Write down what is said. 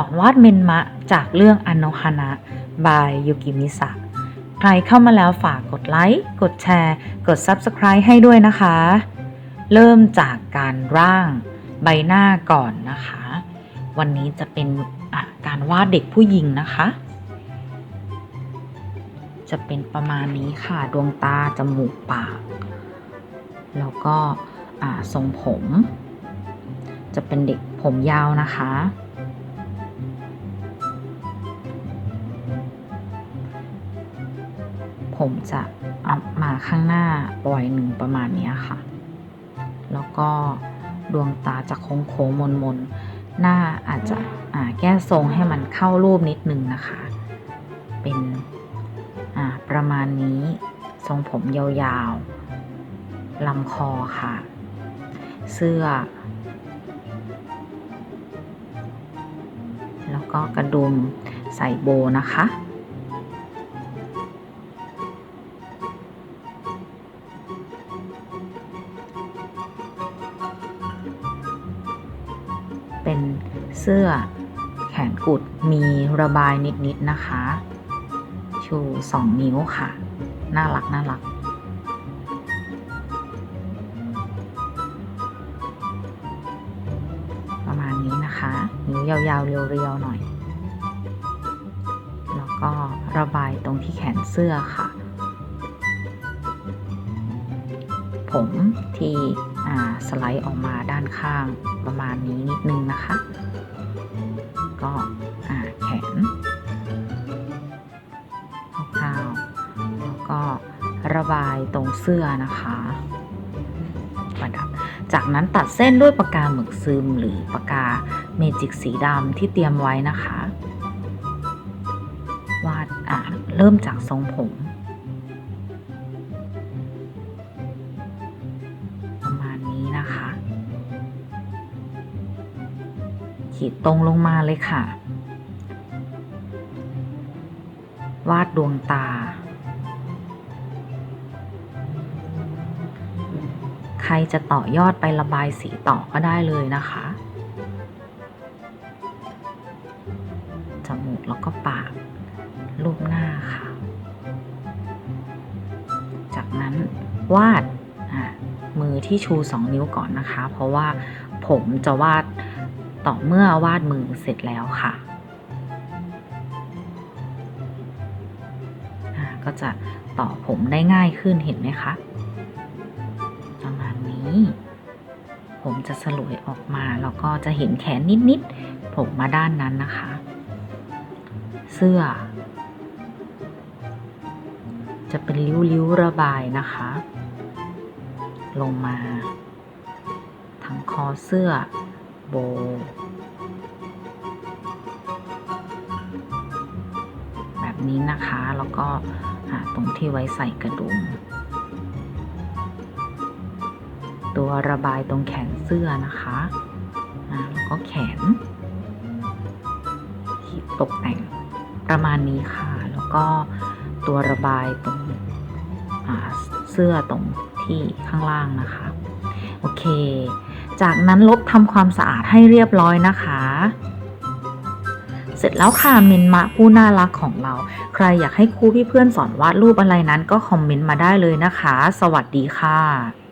อนวาดเมนมะจากเรื่องอโนฮานะ บายยูกิมิสะ ใครเข้ามาแล้วฝากกดไลค์ กดแชร์ กด Subscribe ให้ด้วยนะคะ เริ่มจากการร่างใบหน้าก่อนนะคะ วันนี้จะเป็นการวาดเด็กผู้หญิงนะคะ จะเป็นประมาณนี้ค่ะ ดวงตา จมูก ปาก แล้วก็ทรงผม จะเป็นเด็กผมยาวนะคะ ผมจะเอามาข้างหน้าปล่อยหนึ่งประมาณนี้ค่ะ แล้วก็ดวงตาจะโค้งโค้งมนมนหน้าอาจจะแก้ทรงให้มันเข้ารูปนิดนึงนะคะ เป็นประมาณนี้ทรงผมยาวๆลำคอค่ะ เสื้อ แล้วก็กระดุมใส่โบนะคะ เป็นเสื้อแขนกุดมีระบายนิดๆนะคะ ชู2นิ้วค่ะ น่ารักน่ารัก ประมาณนี้นะคะ นิ้วยาวๆ เรียวๆ หน่อย แล้วก็ระบายตรงที่แขนเสื้อค่ะผมที่สไลด์ออกมาด้านข้าง ประมาณนี้นิดนึงนะคะ ก็อ่าแขนคร่าวๆแล้วก็ระบายตรงเสื้อนะคะประดับ จากนั้นตัดเส้นด้วยปากกาหมึกซึมหรือปากกาเมจิกสีดำที่เตรียมไว้นะคะ วาดอ่าเริ่มจากทรงผม ขีดตรงลงมาเลยค่ะ วาดดวงตา ใครจะต่อยอดไประบายสีต่อก็ได้เลยนะคะ จมูกแล้วก็ปาก รูปหน้าค่ะ จากนั้นวาดมือที่ชู 2 นิ้วก่อนนะคะ เพราะว่าผมจะวาด ต่อเมื่อวาดมือเสร็จแล้วค่ะ ก็จะต่อผมได้ง่ายขึ้นเห็นไหมคะประมาณนี้ ผมจะสลวยออกมาแล้วก็จะเห็นแขนนิดๆผมมาด้านนั้นนะคะ เสื้อ จะเป็นริ้วๆระบายนะคะ ลงมาทั้งคอเสื้อ โบ แบบนี้นะคะ แล้วก็หาตรงที่ไว้ใส่กระดุม ตัวระบายตรงแขนเสื้อนะคะแล้วก็แขนขีดตกแต่งประมาณนี้ค่ะ แล้วก็ตัวระบายตรงเสื้อตรงที่ข้างล่างนะคะ โอเค จากนั้นลบทำความสะอาดให้เรียบร้อยนะคะ เสร็จแล้วค่ะเมนมะผู้น่ารักของเรา ใครอยากให้ครูพี่เพื่อนสอนวาดรูปอะไรนั้นก็คอมเมนต์มาได้เลยนะคะ สวัสดีค่ะ